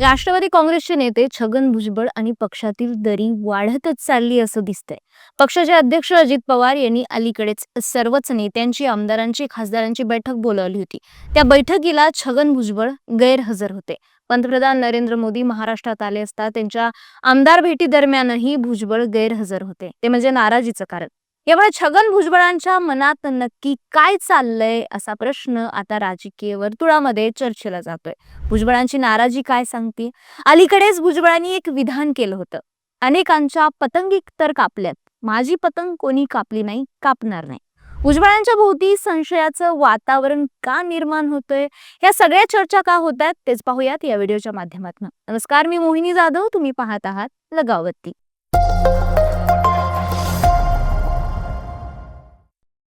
राष्ट्रवादी काँग्रेसचे नेते छगन भुजबळ आणि पक्षातील दरी वाढतच चालली असं दिसतंय. पक्षाचे अध्यक्ष अजित पवार यांनी अलीकडेच सर्वच नेत्यांची आमदारांची खासदारांची बैठक बोलावली होती. त्या बैठकीला छगन भुजबळ गैरहजर होते. पंतप्रधान नरेंद्र मोदी महाराष्ट्रात आले असता त्यांच्या आमदार भेटी दरम्यानही भुजबळ गैरहजर होते. ते म्हणजे नाराजीचं कारण. यामुळे छगन भुजबळांच्या मनात नक्की काय चाललंय असा प्रश्न आता राजकीय वर्तुळामध्ये चर्चेला जातोय. भुजबळांची नाराजी काय सांगते अलीकडेच भुजबळांनी एक विधान केलं होतं. अनेकांच्या पतंगी तर कापल्यात. माझी पतंग कोणी कापली नाही कापणार नाही. भुजबळांच्या भोवती संशयाचं वातावरण का निर्माण होतंय? या सगळ्या चर्चा का होत आहेत तेच पाहूयात या व्हिडिओच्या माध्यमातून. नमस्कार मी मोहिनी जाधव. तुम्ही पाहत आहात लगावती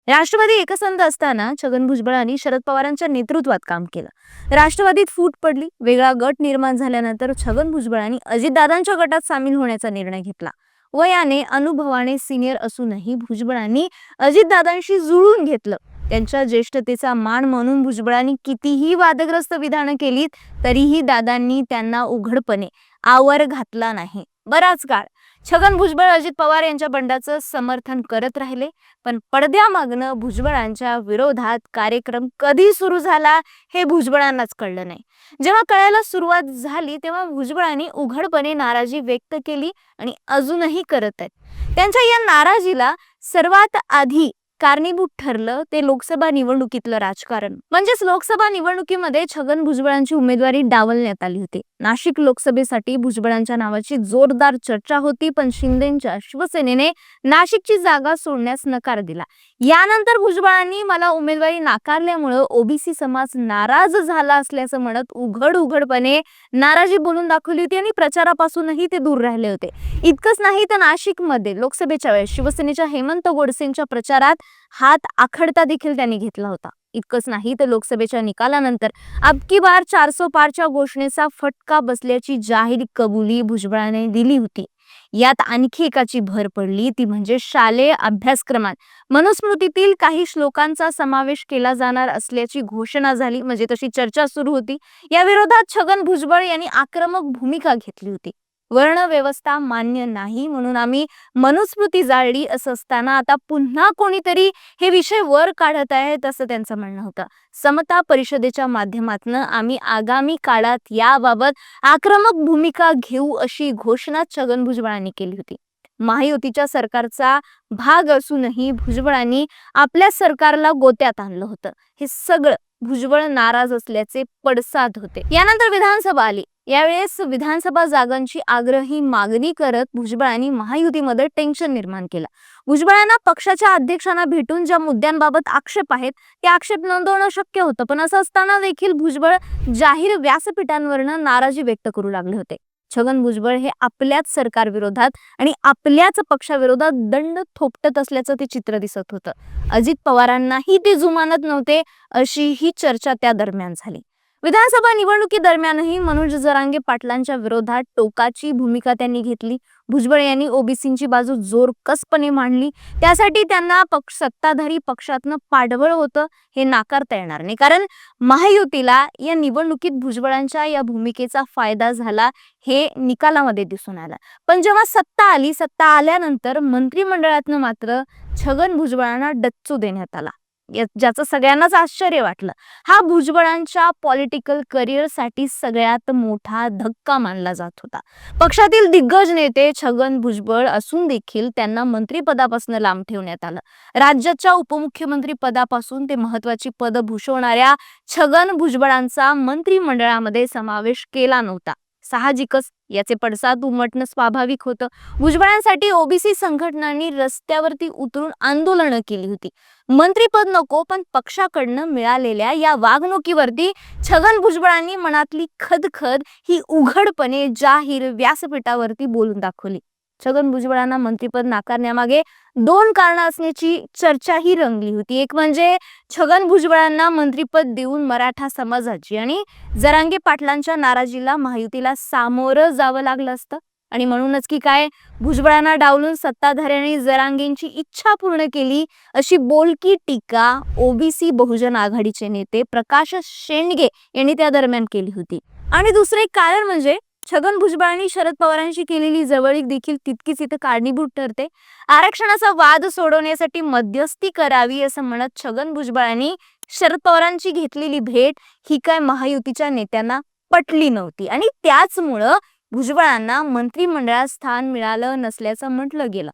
राष्ट्रवादी एकसंध असताना छगन भुजबळांनी शरद पवारांच्या नेतृत्वात काम केलं. राष्ट्रवादीत फूट पडली वेगळा गट निर्माण झाल्यानंतर छगन भुजबळांनी अजितदादांच्या गटात सामील होण्याचा निर्णय घेतला. वयाने अनुभवाने सिनियर असूनही भुजबळांनी अजितदादांशी जुळून घेतलं. त्यांच्या ज्येष्ठतेचा मान म्हणून भुजबळांनी कितीही वादग्रस्त विधानं केलीत तरीही दादांनी त्यांना उघडपणे आवर घातला नाही. बराच काळ छगन भुजबळ अजित पवार यांच्या बंडाचं समर्थन करत राहिले. पण पडद्यामागनं भुजबळांच्या विरोधात कार्यक्रम कधी सुरू झाला हे भुजबळांनाच कळलं नाही. जेव्हा कळायला सुरुवात झाली तेव्हा भुजबळांनी उघडपणे नाराजी व्यक्त केली आणि अजूनही करत आहेत. त्यांच्या या नाराजीला सर्वात आधी कारणीभूत ठरलं ते लोकसभा निवडणुकीतलं राजकारण. म्हणजेच लोकसभा निवडणुकीमध्ये छगन भुजबळांची उमेदवारी डावलण्यात आली होती. नाशिक लोकसभेसाठी भुजबळांच्या नावाची जोरदार चर्चा होती पण शिंदेच्या शिवसेनेने नाशिकची जागा सोडण्यास नकार दिला. यानंतर भुजबळांनी मला उमेदवारी नाकारल्यामुळं ओबीसी समाज नाराज झाला असल्याचं म्हणत उघड उघडपणे नाराजी बोलून दाखवली होती आणि प्रचारापासूनही ते दूर राहिले होते. इतकंच नाही तर नाशिकमध्ये लोकसभेच्या वेळेस शिवसेनेच्या हेमंत गोडसेंच्या प्रचारात हात आखडता देखील त्यांनी घेतला होता. इतकंच नाही तर लोकसभेच्या निकालानंतर अबकी बार चारसो पारच्या घोषणेचा फटका बसल्याची जाहीर कबुली भुजबळाने दिली होती. यात आणखी एकाची भर पडली ती म्हणजे शालेय अभ्यासक्रमात. मनुस्मृतीतील काही श्लोकांचा समावेश केला जाणार असल्याची घोषणा झाली म्हणजे तशी चर्चा सुरू होती. या विरोधात छगन भुजबळ यांनी आक्रमक भूमिका घेतली होती. वर्णव्यवस्था मान्य नाही म्हणून आम्ही मनुस्मृती जाळली असं असताना आता पुन्हा कोणीतरी हे विषय वर काढत आहेत असं त्यांचं म्हणणं होतं. समता परिषदेच्या माध्यमातून आम्ही आगामी काळात याबाबत आक्रमक भूमिका घेऊ अशी घोषणा छगन भुजबळांनी केली होती. महायुतीच्या सरकारचा भाग असूनही भुजबळांनी आपल्या सरकारला गोत्यात आणलं होतं. हे सगळं भुजबळ नाराज असल्याचे पडसाद होते. यानंतर विधानसभा आली. यावेळेस विधानसभा जागांची आग्रही मागणी करत भुजबळांनी महायुतीमध्ये टेन्शन निर्माण केलं. भुजबळांना पक्षाच्या अध्यक्षांना भेटून ज्या मुद्द्यांबाबत आक्षेप आहेत ते आक्षेप नोंदवणं शक्य होतं. पण असं असताना देखील भुजबळ जाहीर व्यासपीठांवरनं नाराजी व्यक्त करू लागले होते. छगन भुजबळ हे आपल्याच सरकार विरोधात आणि आपल्याच पक्षाविरोधात दंड थोपटत असल्याचं ते चित्र दिसत होतं. अजित पवारांनाही ते जुमानत नव्हते अशी ही चर्चा त्या दरम्यान झाली. विधानसभा निवडणुकीदरम्यानही मनोज जरांगे पाटलांच्या विरोधात टोकाची भूमिका त्यांनी घेतली. भुजबळ यांनी ओबीसींची बाजू जोरकसपणे मांडली. त्यासाठी त्यांना पक्ष सत्ताधारी पक्षातनं पाठबळ होतं हे नाकारता येणार नाही. कारण महायुतीला या निवडणुकीत भुजबळांच्या या भूमिकेचा फायदा झाला हे निकालामध्ये दिसून आलं. पण जेव्हा सत्ता आली सत्ता आल्यानंतर मंत्रिमंडळातनं मात्र छगन भुजबळांना डच्चू देण्यात आला. ज्याचं सगळ्यांनाच आश्चर्य वाटलं. हा भुजबळांच्या पॉलिटिकल करिअरसाठी सगळ्यात मोठा धक्का मानला जात होता. पक्षातील दिग्गज नेते छगन भुजबळ असून देखील त्यांना मंत्रीपदापासून लांब ठेवण्यात आलं. राज्याच्या उपमुख्यमंत्री पदापासून ते महत्वाची पद भूषवणाऱ्या छगन भुजबळांचा मंत्रिमंडळामध्ये समावेश केला नव्हता. साहजिकच याचे पडसाद उमटणं स्वाभाविक होतं. भुजबळांसाठी ओबीसी संघटनांनी रस्त्यावरती उतरून आंदोलनं केली होती. मंत्रीपद नको पण पक्षाकडनं मिळालेल्या या वागणुकीवरती छगन भुजबळांनी मनातली खदखद ही उघडपणे जाहीर व्यासपीठावरती बोलून दाखवली. छगन भुजबळांना मंत्रीपद नाकारण्यामागे दोन कारण असण्याची चर्चाही रंगली होती. एक म्हणजे छगन भुजबळांना मंत्रीपद देऊन मराठा समाजाची आणि जरांगे पाटलांच्या नाराजीला महायुतीला सामोरं जावं लागलं असतं. आणि म्हणूनच की काय भुजबळांना डावलून सत्ताधाऱ्यांनी जरांगेंची इच्छा पूर्ण केली अशी बोलकी टीका ओबीसी बहुजन आघाडीचे नेते प्रकाश शेंडगे यांनी त्या दरम्यान केली होती. आणि दुसरं एक कारण म्हणजे छगन भुजबळांनी शरद पवारांशी केलेली जवळीक देखील तितकीच इथं कारणीभूत ठरते. आरक्षणाचा वाद सोडवण्यासाठी मध्यस्थी करावी असं म्हणत छगन भुजबळांनी शरद पवारांची घेतलेली भेट ही काय महायुतीच्या नेत्यांना पटली नव्हती. आणि त्याचमुळं भुजबळांना मंत्रिमंडळात स्थान मिळालं नसल्याचं म्हटलं गेलं.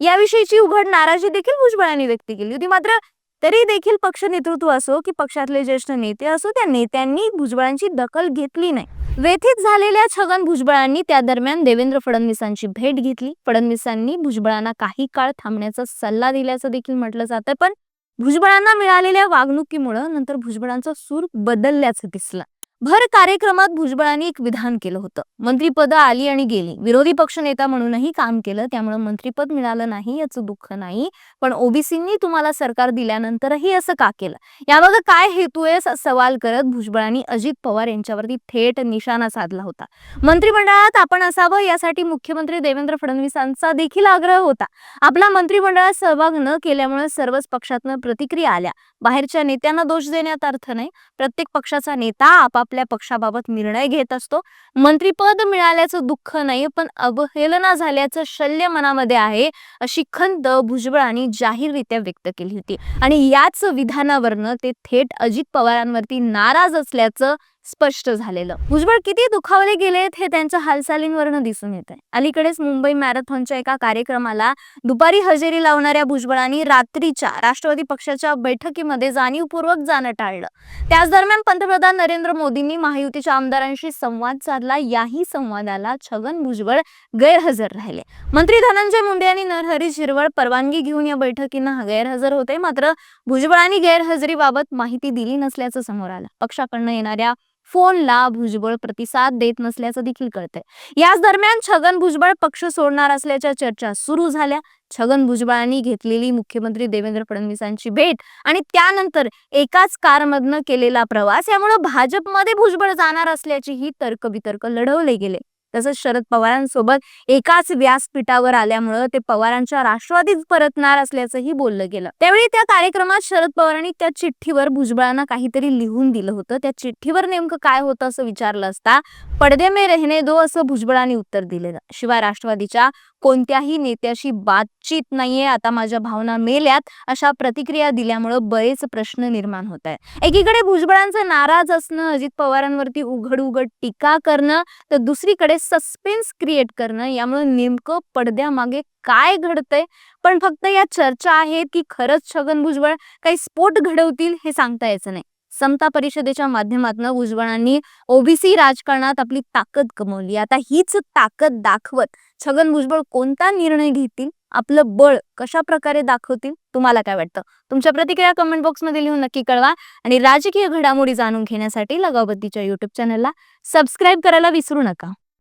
याविषयीची उघड नाराजी देखील भुजबळांनी व्यक्त केली होती. मात्र तरी देखील पक्ष नेतृत्व असो की पक्षातले ज्येष्ठ नेते असो त्या नेत्यांनी भुजबळांची दखल घेतली नाही. व्यथित झालेल्या छगन भुजबळांनी त्या दरम्यान देवेंद्र फडणवीसांची भेट घेतली. फडणवीसांनी भुजबळांना काही काळ थांबण्याचा सल्ला दिल्याचं देखील म्हटलं जातं पण भुजबळांना मिळालेल्या वागणुकीमुळं नंतर भुजबळांचा सूर बदलल्याचं दिसलं. भर कार्यक्रमात भुजबळांनी एक विधान केलं होतं. मंत्रीपद आली आणि गेली. विरोधी पक्ष नेता म्हणूनही काम केलं. त्यामुळे मंत्रीपद मिळालं नाही याचं दुःख नाही. पण ओबीसींनी तुम्हाला सरकार दिल्यानंतरही असं का केलं? यामागे काय हेतू आहे असा सवाल करत भुजबळांनी अजित पवार यांच्यावरती थेट निशाणा साधला होता. मंत्रिमंडळात आपण असावं यासाठी मुख्यमंत्री देवेंद्र फडणवीसांचा देखील आग्रह होता. आपला मंत्रिमंडळात सहभाग न केल्यामुळे सर्वच पक्षातनं प्रतिक्रिया आल्या. बाहेरच्या नेत्यांना दोष देण्यात अर्थ नाही. प्रत्येक पक्षाचा नेता आपाप आपल्या पक्षाबाबत निर्णय घेत असतो. मंत्रीपद मिळाल्याचं दुःख नाही पण अवहेलना झाल्याचं शल्य मनामध्ये आहे अशी खंत भुजबळांनी जाहीररित्या व्यक्त केली होती. आणि याच विधानावरनं ते थेट अजित पवारांवरती नाराज असल्याचं स्पष्ट झालेलं. भुजबळ किती दुखावले गेलेत हे त्यांच्या हालचालींवरनं दिसून येत आहे अलीकडेच मुंबई मॅरेथॉनच्या एका कार्यक्रमाला दुपारी हजेरी लावणाऱ्या भुजबळांनी रात्रीच्या राष्ट्रवादी पक्षाच्या बैठकीमध्ये जाणीवपूर्वक जाणं टाळलं. त्याच दरम्यान पंतप्रधान नरेंद्र मोदींनी महायुतीच्या आमदारांशी संवाद साधला. याही संवादाला छगन भुजबळ गैरहजर राहिले. मंत्री धनंजय मुंडे आणि नरहरी झिरवळ परवानगी घेऊन या बैठकींना गैरहजर होते. मात्र भुजबळांनी गैरहजेरीबाबत माहिती दिली नसल्याचं समोर आलं. पक्षाकडनं येणाऱ्या फोनला भुजबळ प्रतिसाद देत नसल्याचं देखील कळतंय. याच दरम्यान छगन भुजबळ पक्ष सोडणार असल्याच्या चर्चा सुरू झाल्या. छगन भुजबळांनी घेतलेली मुख्यमंत्री देवेंद्र फडणवीसांची भेट आणि त्यानंतर एकाच कारमधनं केलेला प्रवास यामुळे भाजपमध्ये भुजबळ जाणार असल्याचेही तर्कवितर्क लढवले गेले. तसंच शरद पवारांसोबत एकाच व्यासपीठावर आल्यामुळं ते पवारांच्या राष्ट्रवादीच परतणार असल्याचंही बोललं गेलं. त्यावेळी त्या कार्यक्रमात शरद पवारांनी त्या चिठ्ठीवर भुजबळांना काहीतरी लिहून दिलं होतं. त्या चिठ्ठीवर नेमकं काय होतं असं विचारलं असता पडदे मे रहने दो असं भुजबळांनी उत्तर दिलेलं. शिवाय राष्ट्रवादीच्या कोणत्याही नेत्याशी बातचीत नाहीये आता माझ्या भावना मेल्यात अशा प्रतिक्रिया दिल्यामुळं बरेच प्रश्न निर्माण होत आहे एकीकडे भुजबळांचं नाराज असणं अजित पवारांवरती उघड उघड टीका करणं तर दुसरीकडे सस्पेन्स क्रिएट करणं यामुळे नेमकं पडद्यामागे काय घडतंय? पण फक्त या चर्चा आहेत की खरंच छगन भुजबळ काही स्फोट घडवतील हे सांगता यायचं नाही. समता परिषदेच्या माध्यमातून भुजबळांनी ओबीसी राजकारणात आपली ताकद कमवली. आता हीच ताकद दाखवत छगन भुजबळ कोणता निर्णय घेतील? आपलं बळ कशा प्रकारे दाखवतील? तुम्हाला काय वाटतं? तुमच्या प्रतिक्रिया कमेंट बॉक्समध्ये लिहून नक्की कळवा आणि राजकीय घडामोडी जाणून घेण्यासाठी लगावबत्तीच्या युट्यूब चॅनलला सबस्क्राईब करायला विसरू नका.